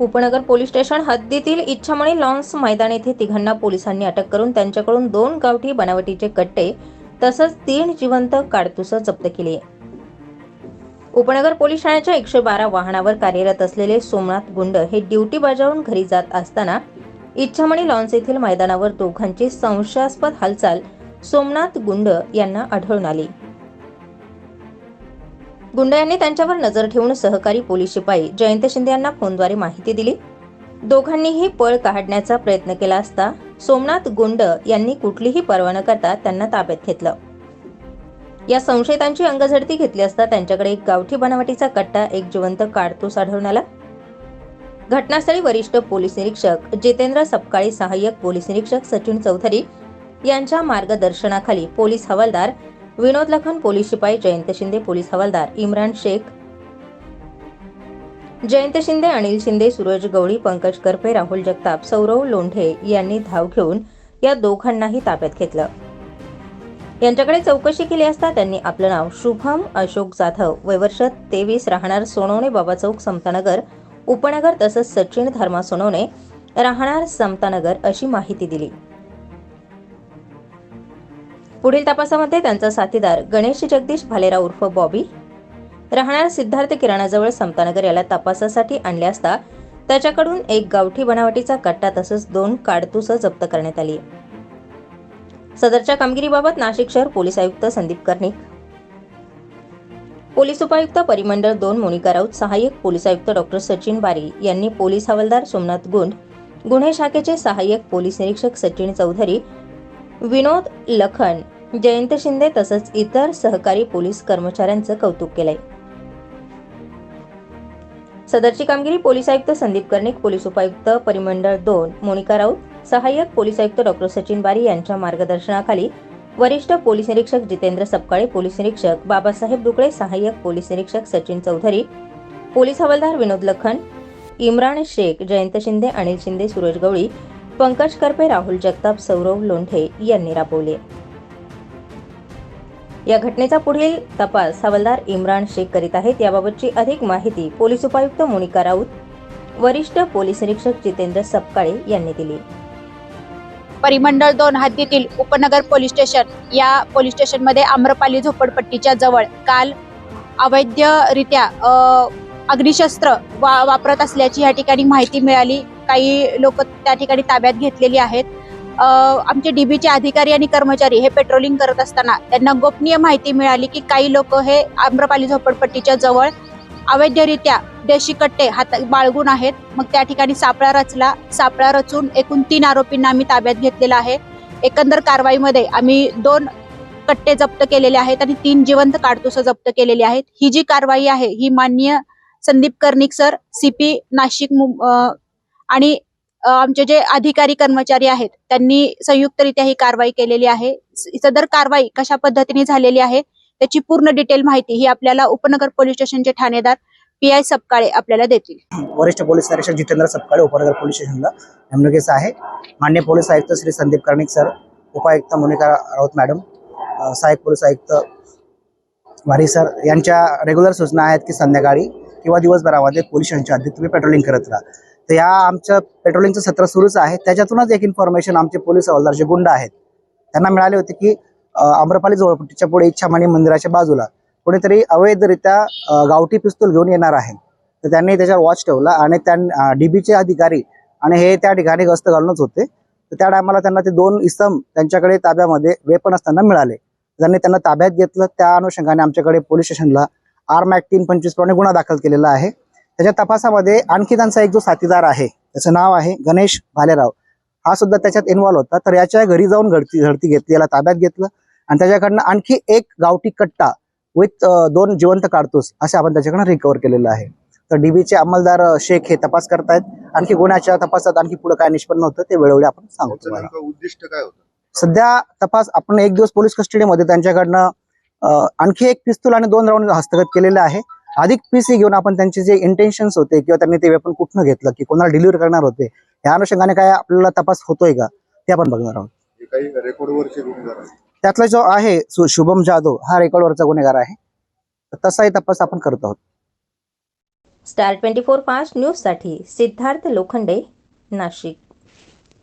उपनगर police station हद्दीतील Ichhamani lawns मैदान येथे तिघांना पोलिसांनी अटक करून त्यांच्याकडून दोन गावठी बनावटीचे कट्टे तसंच तीन जिवंत काडतुसं जप्त केली. उपनगर पोलीस ठाण्याच्या एकशे बारा वाहनावर कार्यरत असलेले सोमनाथ गुंड हे ड्युटी बजावून घरी जात असताना इच्छामणी लॉन्स येथील मैदानावर दोघांची संशयास्पद हालचाल सोमनाथ गुंड यांना आढळून आली. गुंड यांनी त्यांच्यावर नजर ठेवून सहकारी पोलीस शिपाई जयंत शिंदे यांना फोनद्वारे माहिती दिली. दोघांनीही पळ काढण्याचा प्रयत्न केला असता सोमनाथ गुंड यांनी कुठलीही पर्वा न करता त्यांना ताब्यात घेतलं. या संशयितांची अंगझडती घेतली असता त्यांच्याकडे एक गावठी बनावटीचा कट्टा एक जिवंत काडतूस आढळून आला. घटनास्थळी वरिष्ठ पोलीस निरीक्षक जितेंद्र सपकाळी सहाय्यक पोलीस निरीक्षक सचिन चौधरी यांच्या मार्गदर्शनाखाली पोलीस हवालदार विनोद लखन पोलीस शिपाई जयंत शिंदे पोलीस हवालदार इम्रान शेख. जयंत शिंदे अनिल शिंदे सूरज गवळी पंकज करपे राहुल जगताप सौरव लोंढे यांनी धाव घेऊन या दोघांनाही ताब्यात घेतलं. यांच्याकडे चौकशी केली असता त्यांनी आपलं नाव शुभम अशोक जाधव वयवर्ष तेवीस राहणार सोनवणे बाबा चौक समतानगर उपनगर तसंच सचिन धर्मा सोनवणे राहणार समतानगर अशी माहिती दिली. पुढील तपासामध्ये त्यांचा साथीदार गणेश जगदीश भालेराव उर्फ बॉबी. राहणार सिद्धार्थ किराणाजवळ समतानगर याला तपासासाठी आणले असता त्याच्याकडून एक गावठी बनावटीचा कट्टा तसंच दोन काडतुसं जप्त करण्यात आली. सदरच्या कामगिरीबाबत नाशिक शहर पोलीस आयुक्त संदीप कर्णिक. पोलीस उपायुक्त परिमंडळ दोन मोनिका राऊत सहाय्यक पोलीस आयुक्त डॉक्टर सचिन बारी यांनी पोलीस हवालदार सोमनाथ गुंड गुन्हे शाखेचे सहाय्यक पोलीस निरीक्षक सचिन चौधरी विनोद लखन जयंत शिंदे तसंच इतर सहकारी पोलीस कर्मचाऱ्यांचं कौतुक केलंय. सदरची कामगिरी पोलीस आयुक्त संदीप कर्णिक पोलीस उपायुक्त परिमंडळ दोन मोनिका राऊत सहाय्यक पोलीस आयुक्त डॉक्टर सचिन बारी यांच्या मार्गदर्शनाखाली वरिष्ठ पोलीस निरीक्षक जितेंद्र सपकाळे पोलीस निरीक्षक बाबासाहेब दुकळे सहाय्यक पोलीस निरीक्षक सचिन चौधरी पोलीस हवालदार विनोद लखन इम्रान शेख जयंत शिंदे अनिल शिंदे सुरज गवळी पंकज करपे राहुल जगताप सौरव लोंढे यांनी राबवले. या घटनेचा पुढील तपास हवालदार इम्रान शेख करीत आहेत. याबाबतची अधिक माहिती पोलीस उपायुक्त मोनिका राऊत वरिष्ठ पोलीस निरीक्षक जितेंद्र सपकाळे यांनी दिली. परिमंडळ दोन हद्दीतील उपनगर पोलीस स्टेशन या पोलीस स्टेशनमध्ये आम्रपाली झोपडपट्टीच्या जवळ काल अवैधरित्या अग्निशस्त्र वा वापरत असल्याची या ठिकाणी माहिती मिळाली. काही लोक त्या ठिकाणी ताब्यात घेतलेली आहेत. आमचे डीबीचे अधिकारी आणि कर्मचारी हे पेट्रोलिंग करत असताना त्यांना गोपनीय माहिती मिळाली की काही लोक हे आम्रपाली झोपडपट्टीच्या जवळ अवैधरित्या देशी कट्टे हात बाळगून आहेत. मग त्या ठिकाणी सापळा रचला. सापळा रचून एकूण तीन आरोपींना आम्ही ताब्यात घेतलेला आहे. एकंदर कारवाईमध्ये आम्ही दोन कट्टे जप्त केलेले आहेत आणि तीन जिवंत काडतुसं जप्त केलेली आहेत. ही जी कारवाई आहे ही माननीय संदीप कर्णिक सर सीपी नाशिक अ, आणि आमचे जे अधिकारी कर्मचारी आहेत त्यांनी संयुक्तरित्या ही कारवाई केलेली आहे. सदर कारवाई कशा पद्धतीने झालेली आहे त्याची पूर्ण डिटेल माहिती ही आपल्याला उपनगर पोलीस स्टेशनचे ठाणेदार पी आय सपकाळे आपल्याला देतील. वरिष्ठ पोलीस निरीक्षक जितेंद्र सपकाळे उपनगर पोलीस स्टेशनला नेमणुकीस आहे. मान्य पोलीस आयुक्त श्री संदीप कर्णिक सर उपायुक्त मोनिका राऊत मॅडम सहाय्यक पोलीस आयुक्त वारी सर यांच्या रेग्युलर सूचना आहेत की संध्याकाळी किंवा दिवसभरामध्ये पोलीस स्टेशनच्या हद्दीत तुम्ही पेट्रोलिंग करत राहा. तर या आमच्या पेट्रोलिंगचं सत्र सुरूच आहे. त्याच्यातूनच एक इन्फॉर्मेशन आमचे पोलीस हवालदार जे गुंड आहेत त्यांना मिळाले होते की अम्रपाली आम्रपाली जोडपट्टीच्या पुढे इच्छामणी मंदिराच्या बाजूला कोणीतरी अवैधरित्या गावठी पिस्तूल घेऊन येणार आहे. तर त्यांनी त्याच्यावर वॉच ठेवला आणि त्या डीबीचे अधिकारी आणि हे त्या ठिकाणी गस्त घालूनच होते. तर त्या टायमाला त्यांना ते दोन इसम त्यांच्याकडे ताब्यामध्ये वेपन असताना मिळाले. त्यांनी त्यांना ताब्यात घेतलं त्या अनुषंगाने आमच्याकडे पोलीस स्टेशनला आर्म ऍक्ट तीन पंचवीस प्रमाणे गुन्हा दाखल केलेला आहे. त्याच्या तपासामध्ये आणखी त्यांचा एक जो साथीदार आहे त्याचं नाव आहे गणेश भालेराव. हा सुद्धा त्याच्यात इन्व्हॉल्व होता. तर याच्या घरी जाऊन घडती झडती घेतली याला ताब्यात घेतलं. आणि त्याच्याकडनं आणखी एक गावठी कट्टा विथ दोन जिवंत काडतूस असे आपण त्याच्याकडनं रिकवर केलेलं आहे. तर डीबीचे अंमलदार शेख हे तपास करतायत. आणखी गुन्ह्याच्या तपासात आणखी पुढे काय निष्पन्न होतं ते वेळोवेळी आपण सांगू तुम्हाला. उद्दिष्ट काय होतं? सध्या तपास आपण एक दिवस पोलीस कस्टडीमध्ये त्यांच्याकडनं आणखी एक पिस्तूल आणि दोन राऊंड हस्तगत केलेले आहे. अधिक पीसी घेऊन आपण त्यांचे जे इंटेन्शन्स होते किंवा त्यांनी ते वेपन कुठनं घेतलं की कोणाला डिलिव्हर करणार होते या अनुषंगाने काय आपल्याला तपास होतोय का? ते आपण बघणार आहोत. काही रेकॉर्डवरचे गुन्हेगार आहेत. त्यातला जो आहे शुभम जाधव हा रेकॉर्डवरचा गुन्हेगार आहे. तसाही तपास आपण करत आहोत. स्टार ट्वेंटी फोर फास्ट न्यूजसाठी सिद्धार्थ लोखंडे नाशिक.